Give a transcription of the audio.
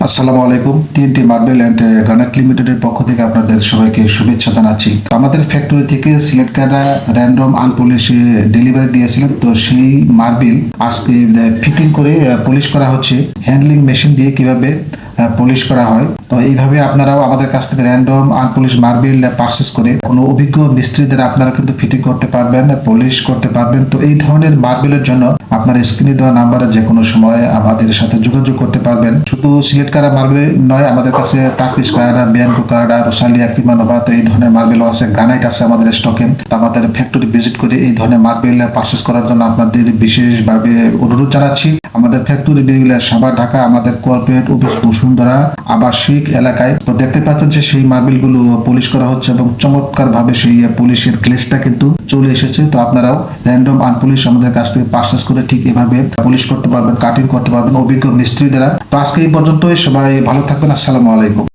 আসসালামু আলাইকুম। TNT marble and granite লিমিটেডের পক্ষ থেকে আপনাদের সবাইকে শুভেচ্ছা জানাচ্ছি। আমাদের ফ্যাক্টরি থেকে সিলেট কাটা র্যান্ডম আনপলিশে ডেলিভারি দিয়েছিলেন। তো সেই মার্বেল আজকে ফিটিং করে পুলিশ করা হচ্ছে। হ্যান্ডলিং মেশিন দিয়ে কীভাবে পলিশ করা হয়। তো এইভাবে আপনারাও আমাদের কাছ থেকে র্যান্ডম আনপলিশ মার্বেল পারচেস করে কোনো অভিজ্ঞ মিস্ত্রিদের আপনারা কিন্তু ফিটিং করতে পারবেন পলিশ করতে পারবেন। তো এই ধরনের মার্বেলের জন্য আপনার স্ক্রিনে দেওয়া নাম্বারে যে কোনো সময় আমাদের সাথে যোগাযোগ করতে পারবেন। শুধু সিলেট কারা মার্বেল নয়, আমাদের কাছে টার্কিশ কারাডা বিয়ানকো কারাডা রোসালিয়া কিমানোভা তো এই ধরনের মার্বেলও আছে গ্রানাইট আছে আমাদের স্টকে তো আমাদের ফ্যাক্টরি ভিজিট করে এই ধরনের মার্বেল পারচেস করার জন্য আপনাদের বিশেষভাবে অনুরোধ জানাচ্ছি। আমাদের ফ্যাক্টরি বেগুলা সাভার, ঢাকা, আমাদের কর্পোরেট অফিস বসুন্ধরা, আবাসিক এলাকায়। তো দেখতে পাচ্ছেন যে সেই মার্বেলগুলো পলিশ করা হচ্ছে এবং চমৎকার ভাবে সেই পুলিশের ক্লেসটা কিন্তু চলে এসেছে। তো আপনারাও র্যান্ডম আনপলিশ আমাদের কাছ থেকে পার্সেস করে ঠিক এভাবে পুলিশ করতে পারবেন কাটিং করতে পারবেন। অভিজ্ঞ মিস্ত্রি দ্বারা। তো আজকে এই পর্যন্তই। সবাই ভালো থাকবেন। আসসালামু আলাইকুম।